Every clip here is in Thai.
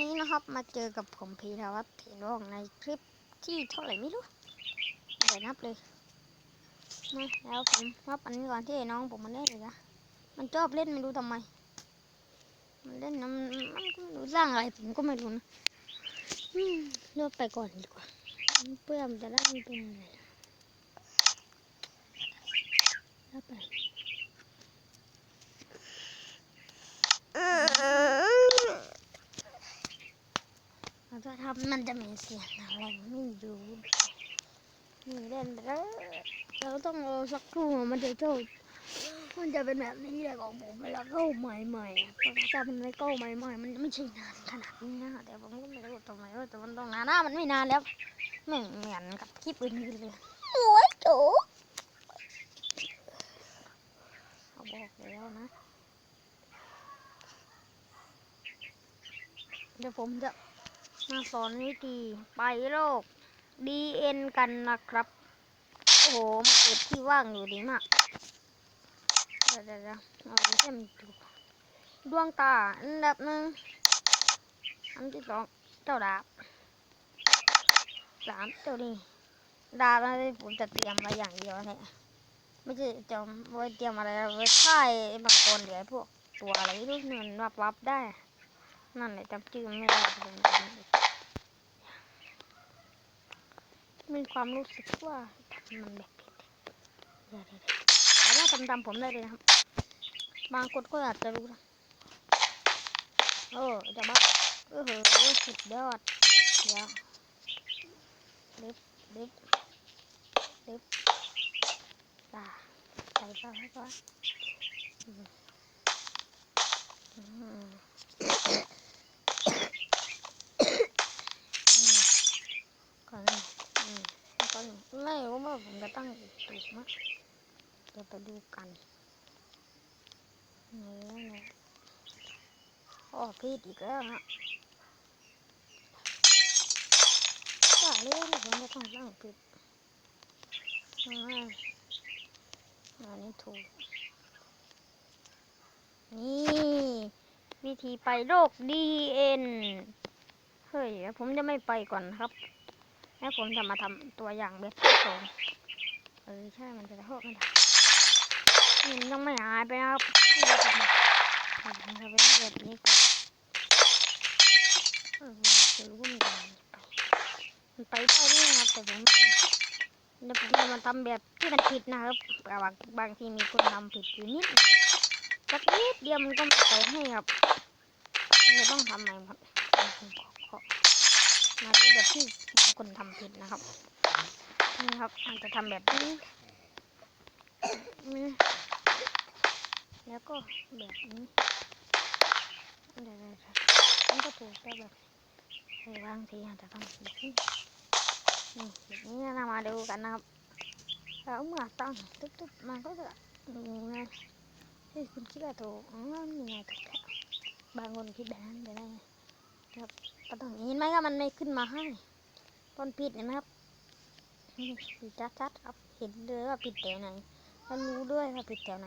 นี้นะครับมาเจอกับผมพีรวัตรเถียนว่องในคลิปที่เท่าไหร่ไม่รู้เดี๋ยวนับเลยมาแล้วผมนับอันนี้ก่อนที่น้องผมมันเล่นเลยนะมันชอบเล่นไม่รู้ทำไม มันเล่นนะมันมันก็ไม่รู้สร้างอะไรผมก็ไม่รู้นะอืมเลือกไปก่อนดีกว่าเพื่อมันจะได้ไม่เป็นอะไรเลือกไป เราจะทำมันจะมีเสียงอะไรไม่รู้นี่เล่นแล้วเราต้องรอสักครู่มันจะจบมันจะเป็นแบบนี้แหละของผมเวลาเข้าใหม่ๆอะถ้ามันไม่เข้าใหม่ๆมันไม่ใช่นานขนาดนี้นะแต่ผมก็ไม่รู้ทำไมว่าแต่มันต้องนานนะมันไม่นานแล้วไม่เหมือนกับคลิปอื่นๆเลยโอ้ยโจเขาบอกแล้วนะเดี๋ยวผมจะ มาสอนวิธีไปโรค DN กันนะครับ โอ้โหมาเกิดที่ว่างอยู่ดีมากเดี๋ยวเดี๋ยวเดี๋ยวเอาไปให้มันดูดวงตาอันดับหนึ่งอันที่สองเจ้าดาบสามเจ้านี่ดาบนะผมจะเตรียมมาอย่างเดียวเนี่ยไม่ใช่จะไว้เตรียมอะไรไว้ค่ายบางคนเดี๋ยวไอ้พวกตัวอะไรไม่รู้นี่มันวับวับได้ นั่นแหละจำชื่อไม่ได้ผมจำไม่มีความรู้สึกว่ามันแบบผิดเดี๋ยวๆๆแต่ว่าทำตามผมได้เลยนะครับ บางคนก็อาจจะรู้นะโอ้จะบ้าเออเหอะสุดยอดเดี๋ยวลิฟลิฟลิฟตาใส่เข้าให้ก่อนอืมอืม อืมก่อนเลยอืมก่อนเลยไม่รู้ว่า ผมจะตั้งถูกเดี๋ยวไปดูกันนี่เนี่ยโอ้ผิดอีกแล้วฮะว่าเรื่องผมจะต้องตั้งผิดอันนี้ถูก นี่ วิธีไปโรค DN เฮ้ยเดี๋ยวผมจะไม่ไปก่อนครับ แล้วผมจะมาทำตัวอย่างเบ็ดที่สอง เออใช่มันจะโทษไม่ได้นี่มันยังไม่หายไปนะครับเราจะมาทำทำเป็นแบบนี้ก่อนเออผมจะรู้ว่ามันมันไปได้ด้วยนะครับแต่ผมไม่เดี๋ยวผมจะมาทำแบบที่มันผิดนะครับแต่ว่าบางทีมีคนทำผิดอยู่นิดน่อยสักนิดเดียวมันก็ไม่ไปให้ครับเลยต้องทำใหม่ครับมาดูแบบที่คนทำผิดนะครับ นี่ครับอาจจะทำแบบนี้นี่แล้วก็แบบนี้เดี๋ยวๆมันก็ถูกแต่แบบบางทีอาจจะทำแบบนี้นี่แบบนี้นะมาดูกันนะครับแล้วเมื่อตั้งตึ๊บๆมันก็จะดูไงที่คุณคิดว่าถูกอ๋อนี่ไงถูกแล้วบางคนคิดแบบนั้นไปได้ก็ต้องเห็นไหมครับมันไม่ขึ้นมาให้ตอนผิดเห็นไหมครับ นี่ผิดชัดๆครับเห็นเลยว่าผิดแถวไหนแล้วรู้ด้วยว่าผิดแถวไหน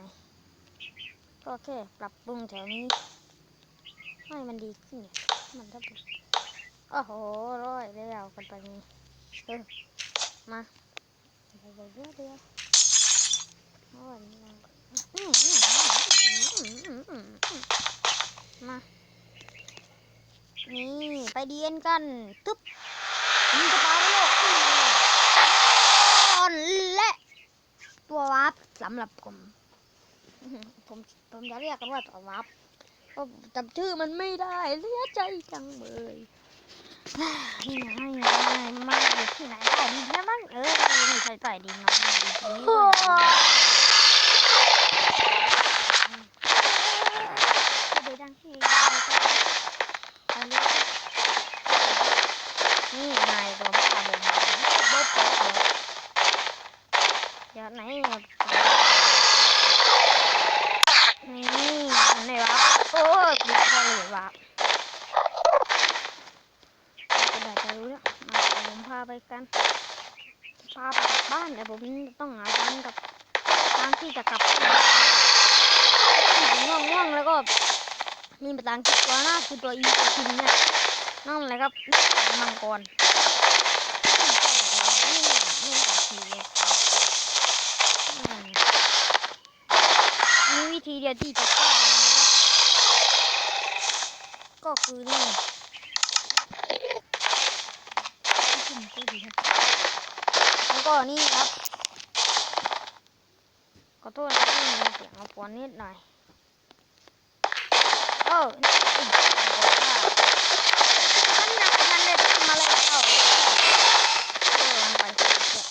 ก็แค่ปรับปรุงแถวนี้ ให้มันดีขึ้นมันก็เป็นโอ้โหร้อยแล้วกันไปนี่เออมาเดี๋ยวเดี๋ยวเดี๋ยวโอ้ยนี่มันอืมอืมอืมอืมอืมอืมอืมมา นี่ ไปเดียนกัน ตึ๊บมันจะปาโลกขึ้นมาก่อนและ ตัววับสำหรับผม ผมผมจะเรียกกันว่าตัววับเพราะผมจำชื่อมันไม่ได้เสียใจจังเลยนี่ไงไมาอยู่ที่ไหนใต้ดินนะมั้งเออไม่ใช่ใต้ดินเนาะองนี้ก็ไปดังที่ไปเลยนี่นายตัวบ้าเลยเดี๋ยวไหนอันไหนวะโอ้ยดีพอเลยวะ ก็ได้จะรู้แล้วมาเดี๋ยวผมพาไปกัน พาไปกลับบ้านเดี๋ยผมต้องหาทางกับทางที่จะกลับง่วงง่วงแล้วก็มีภาษาอังกฤษตัวหน้าคือตัวอีตัวจริงเนี่ยนั่นแหละครับมังกรนี่นี่ทีเดียวมีวิธีเดียวที่จะฆ่าก็คือนี่ แล้วก็นี่ครับขอโทษนะที่มีเสียงรบกวนนิดหน่อยเออนี่อุ๊ยบอกว่ามันหนักมันเลยทำอะไรเราเออมันไปเถอะ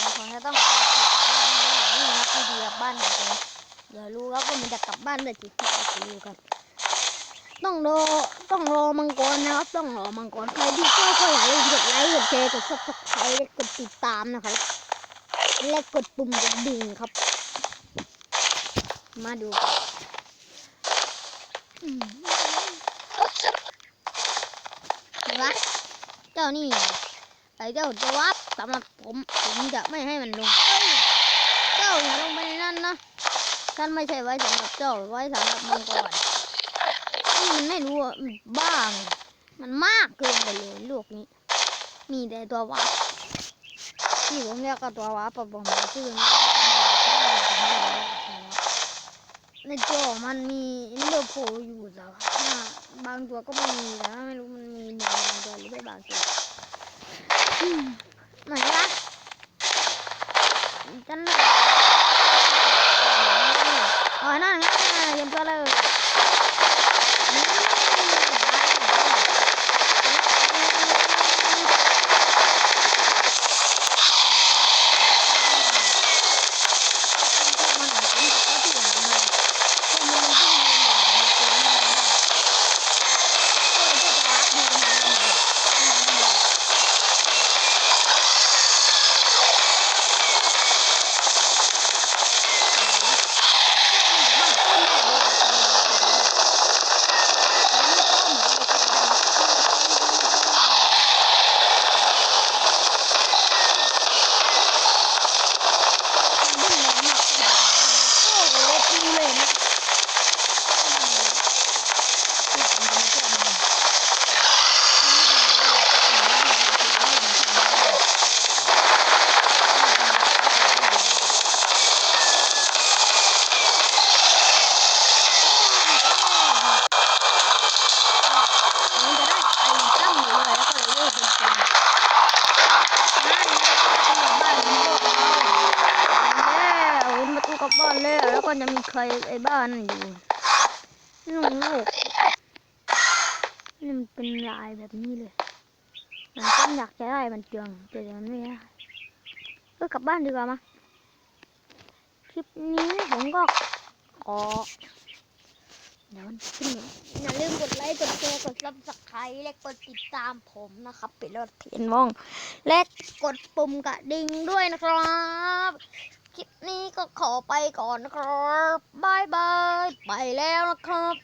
เราคงจะต้องหาที่กลับบ้านให้ได้นี่นะที่ดีกับบ้านผมเดี๋ยวรู้ครับว่ามันจะกลับบ้านได้กี่ที่จะรู้ครับ ต้องรอต้องรอมังกรนะครับ ต้องรอมังกรใครที่ชอบก็อย่าลืมกดไลค์กดแชร์กดซับสไครต์และกดติดตามนะครับและกดปุ่มกระดิ่งครับ มาดูกันเห็นะเจ้านี่ไอ้เจ้าจะวับสำหรับผมผมจะไม่ให้มันลงเอ้ยเจ้าอย่าลงไปในนั้นนะท่านไม่ใช่ไว้สำหรับเจ้าไว้สำหรับมังกร นี่มันไม่รู้อะมันบ้างมันมากเกินไปเลยลูกนี้ มีแต่ตัววับที่ผมเรียกก็ตัวว้าปะผมชื่อมันในจอมันมีเลือโผล่อยู่แต่ว่าบางตัวก็ไม่มีแต่ว่าไม่รู้มันมีหนึ่งบางตัวหรือไม่บางตัวไหนวะจันอ๋อนั่นไงเย็นตัวเลยมันหาที่เขาที่ไหนมาคนมันยิ่งเรียนแบบมันเกินไม่ได้ก็เลยจะรักดูกันมาเลยโอ้โหตีเลยนะมันจะได้ไอ้ตั้มอยู่เลยแล้วก็เลยเลิกเป็นคนนั่นไงบ้านของพวกเรา แล้วเห็นประตูกลับบ้านแล้วแล้วก็ จะมีใครไอ้บ้านนั่นอยู่นี่มันโลกนี่มันเป็นลายแบบนี้เลยมันก็อยากจะได้มันเจืองแต่มันไม่ได้ก็กลับบ้านดีกว่ามาคลิปนี้ผมก็ขอเดี๋ยวมันขึ้นมาอย่าลืมกดไลค์ กดแชร์ กดซับสไครต์และกดติดตามผมนะครับเป็นรถเทียนมอง และกดปุ่มกระดิ่งด้วยนะครับ ลิปนี้ก็ขอไปก่อนนะครับบายบาย ไปแล้วนะครับ